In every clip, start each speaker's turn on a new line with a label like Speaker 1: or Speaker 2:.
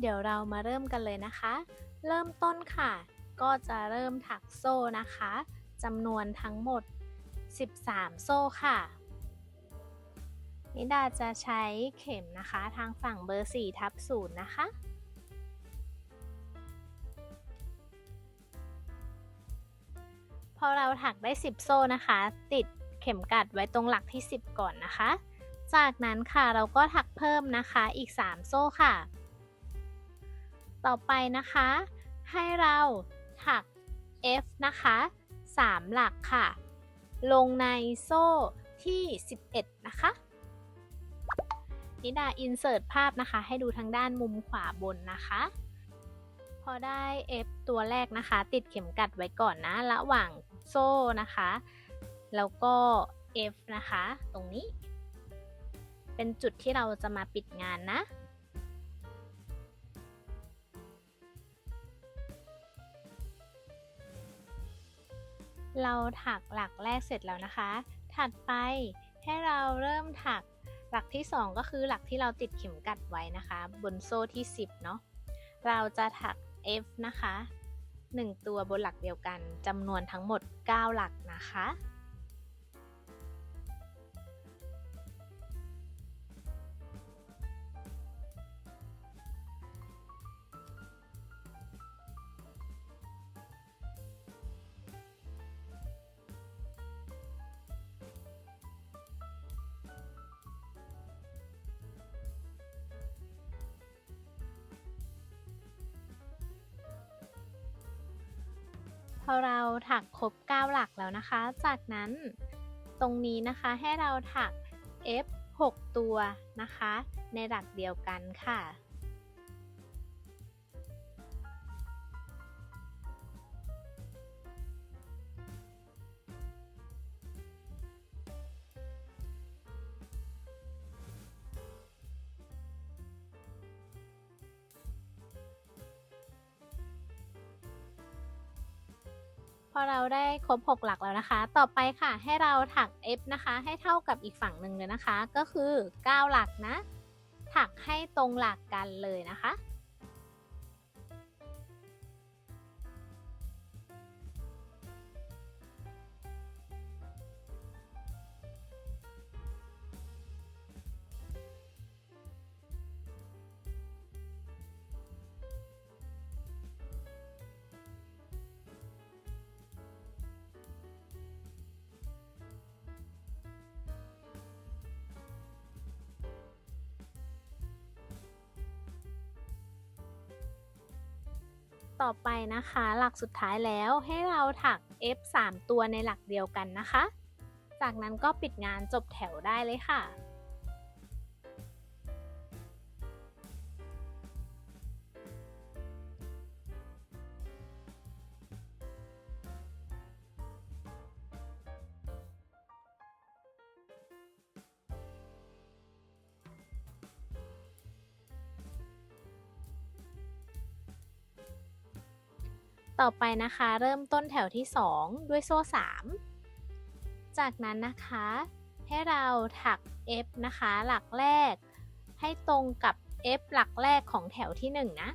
Speaker 1: เดี๋ยวเรามาเริ่มกันเลยนะคะ เริ่มต้นค่ะ ก็จะเริ่มถักโซ่นะคะจำนวนทั้งหมด 13 โซ่ค่ะ นิดาจะใช้เข็มนะคะทางฝั่งเบอร์4ทับ0นะคะพอเราถักได้ 10 โซ่นะคะ ติดเข็มกัดไว้ตรงหลักที่ 10 ก่อนนะคะ จากนั้นค่ะเราก็ถักเพิ่มนะคะอีก 3 โซ่ค่ะ ต่อไปนะคะ ให้เราถัก F นะคะ 3 หลักค่ะ ลงในโซ่ที่ 11 นะคะนิดาอินเสิร์ตภาพนะคะ ให้ดูทางด้านมุมขวาบนนะคะ พอได้ F ตัวแรกนะคะ ติดเข็มกัดไว้ก่อนนะ ระหว่างโซ่นะคะ แล้วก็ F นะคะ ตรงนี้ เป็นจุดที่เราจะมาปิดงานนะ เราถักหลักแรกเสร็จแล้วนะคะ ถัดไปให้เราเริ่มถักหลักที่ 2 ก็คือหลักที่เราติดเข็มกัดไว้นะคะ บนโซ่ที่ 10 เนาะเราจะถัก F นะคะ 1 ตัวบนหลักเดียวกันจำนวนทั้งหมด 9 หลักนะคะ อเราถักครบ 9 หลักแล้วนะคะ จากนั้นตรงนี้นะคะให้เราถัก F 6 ตัวนะคะ ในหลักเดียวกันค่ะ อเราได้ครบ 6 หลักแล้วนะคะ ต่อไปค่ะให้เราถัก F นะคะ ให้เท่ากับอีกฝั่งหนึ่งเลยนะคะ ก็คือ 9 หลักนะ ถักให้ตรงหลักกันเลยนะคะ ต่อไปนะคะ หลักสุดท้ายแล้วให้เราถัก F 3ตัวในหลักเดียวกันนะคะ จากนั้นก็ปิดงานจบแถวได้เลยค่ะ ต่อไปนะคะ เริ่มต้นแถวที่ 2 ด้วยโซ่ 3 จากนั้นนะคะ ให้เราถัก F นะคะ หลักแรก ให้ตรงกับ F หลักแรกของแถวที่ 1 นะ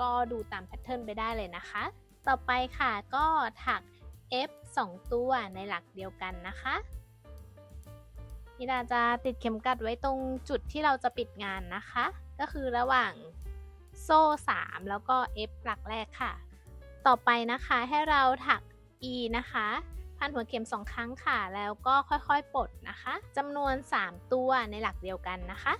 Speaker 1: ก็ดูตามแพทเทิร์นไปได้เลยนะคะ ต่อไปค่ะก็ถัก F 2 ตัวในหลักเดียวกันนะคะนิดาจะติดเข็มกัดไว้ตรงจุดที่เราจะปิดงานนะคะ ก็คือระหว่างโซ่ 3 แล้วก็ F หลักแรกค่ะ ต่อไปนะคะให้เราถัก e นะคะพันหัวเข็มสองครั้งค่ะ แล้วก็ค่อยๆปลดนะคะจำนวน 3 ตัวในหลักเดียวกันนะคะ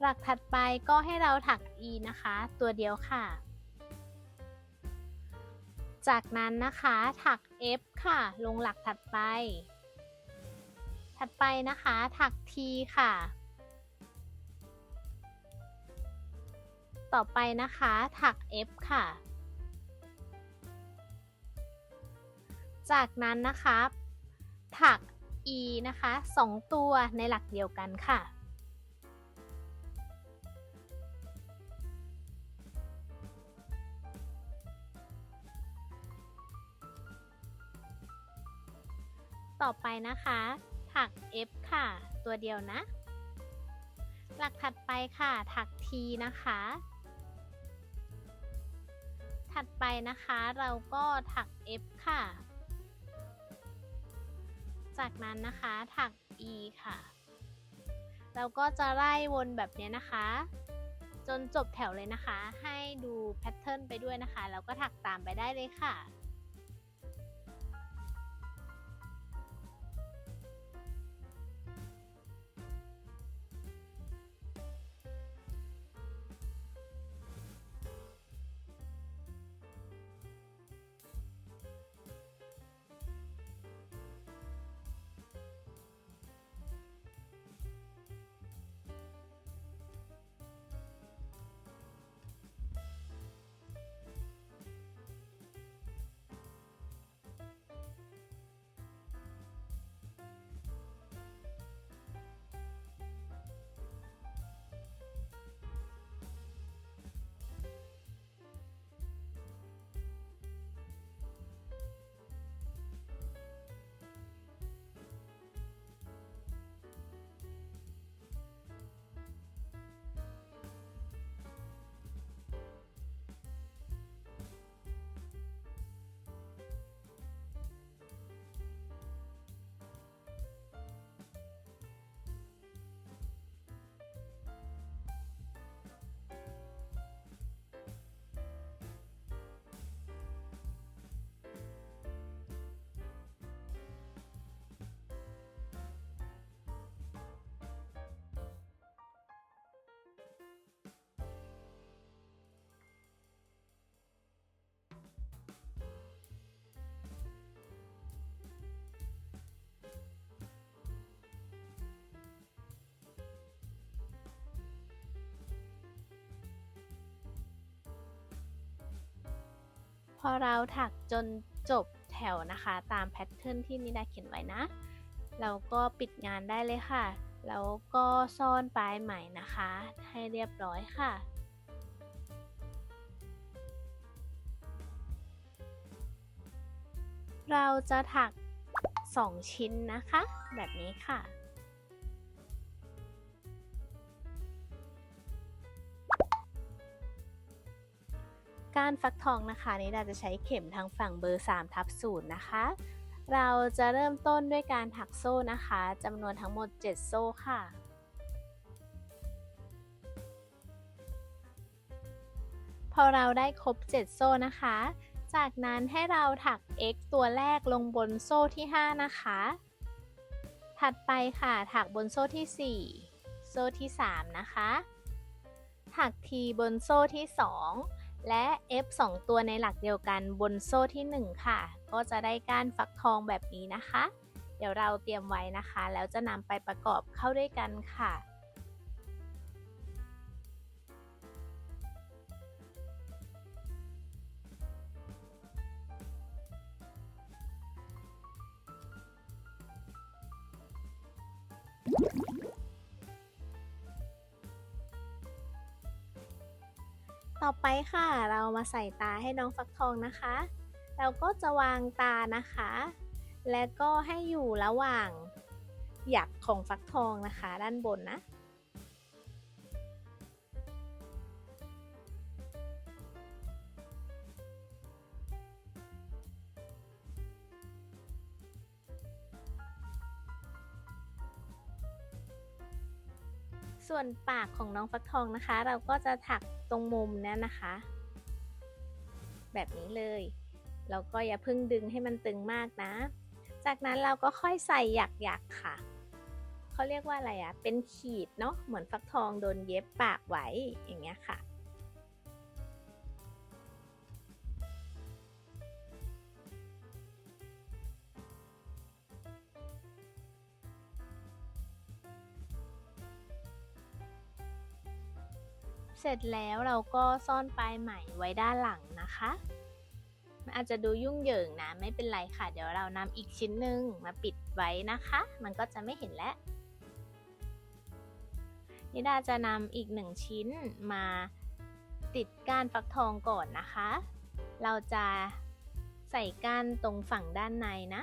Speaker 1: หลักถัดไปก็ให้เราถัก e นะคะ ตัวเดียวค่ะ จากนั้นนะคะถัก F ค่ะ ลงหลักถัดไป ถัดไปนะคะ ถัก T ค่ะ ต่อไปนะคะ ถัก F ค่ะ จากนั้นนะคะ ถัก E นะคะ 2 ตัวในหลักเดียวกันค่ะ ต่อไปนะคะ ถัก F ค่ะ ตัวเดียวนะ หลักถัดไปค่ะ ถัก T นะคะ ถัดไปนะคะเราก็ถัก F ค่ะ จากนั้นนะคะถัก E ค่ะ เราก็จะไล่วนแบบนี้นะคะ จนจบแถวเลยนะคะ ให้ดูแพทเทิร์นไปด้วยนะคะ แล้วก็ถักตามไปได้เลยค่ะ พอเราถักจนจบแถวนะคะ ตามแพทเทิร์นที่นิดาเขียนไว้นะ เราก็ปิดงานได้เลยค่ะ แล้วก็ซ่อนปลายไหมนะคะ ให้เรียบร้อยค่ะเราจะถัก 2 ชิ้นนะคะ แบบนี้ค่ะ การฟักทองนะคะนี่เราจะใช้เข็มทางฝั่งเบอร์3ทับ0นย์นะคะ เราจะเริ่มต้นด้วยการถักโซ่นะคะจำนวนทั้งหมด 7 โซ่ค่ะพอเราได้ครบ 7 โซ่นะคะ จากนั้นให้เราถัก x ตัวแรกลงบนโซ่ที่ 5 นะคะ ถัดไปค่ะ ถักบนโซ่ที่ 4 โซ่ที่ 3 นะคะ ถัก t บนโซ่ที่ 2 และ f 2 ตัวในหลักเดียวกันบนโซ่ที่ 1 ค่ะ ก็จะได้ก้านฟักทองแบบนี้นะคะ เดี๋ยวเราเตรียมไว้นะคะ แล้วจะนำไปประกอบเข้าด้วยกันค่ะ ต่อไปค่ะ เรามาใส่ตาให้น้องฟักทองนะคะ เราก็จะวางตานะคะ และก็ให้อยู่ระหว่างหยักของฟักทองนะคะ ด้านบนนะส่วนปากของน้องฟักทองนะคะ เราก็จะถัก ตรงมุมนั้นนะคะ แบบนี้เลยแล้วก็อย่าเพิ่งดึงให้มันตึงมากนะ จากนั้นเราก็ค่อยใส่หยักๆค่ะเขาเรียกว่าอะไรอะเป็นขีดเนาะเหมือนฟักทองโดนเย็บปากไว้อย่างเงี้ยค่ะ เสร็จแล้วเราก็ซ่อนปลายไหมไว้ด้านหลังนะคะมันอาจจะดูยุ่งเหยิงนะไม่เป็นไรค่ะ เดี๋ยวเรานำอีกชิ้นหนึ่งมาปิดไว้นะคะ มันก็จะไม่เห็นแล้วนิดาจะนำอีกหนึ่งชิ้นมาติดก้านฟักทองก่อนนะคะ เราจะใส่ก้านตรงฝั่งด้านในนะ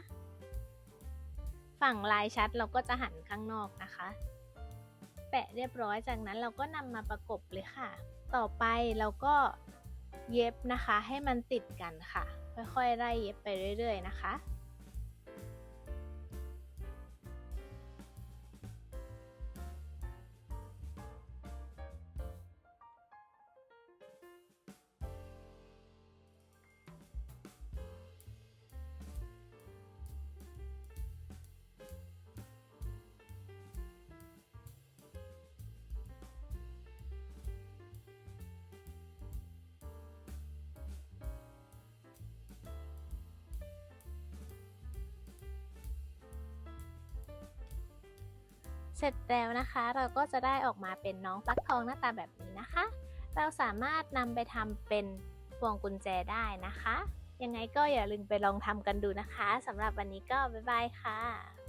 Speaker 1: ฝั่งลายชัดเราก็จะหันข้างนอกนะคะ ปะเรียบร้อย จากนั้นเราก็นำมาประกบเลยค่ะ ต่อไปเราก็เย็บนะคะให้มันติดกันค่ะ ค่อยๆไล่เย็บไปเรื่อย ๆ นะคะ เสร็จแล้วนะคะ เราก็จะได้ออกมาเป็นน้องฟักทองหน้าตาแบบนี้นะคะ เราสามารถนำไปทำเป็นพวงกุญแจได้นะคะ ยังไงก็อย่าลืมไปลองทำกันดูนะคะสำหรับวันนี้ก็บ๊ายบายค่ะ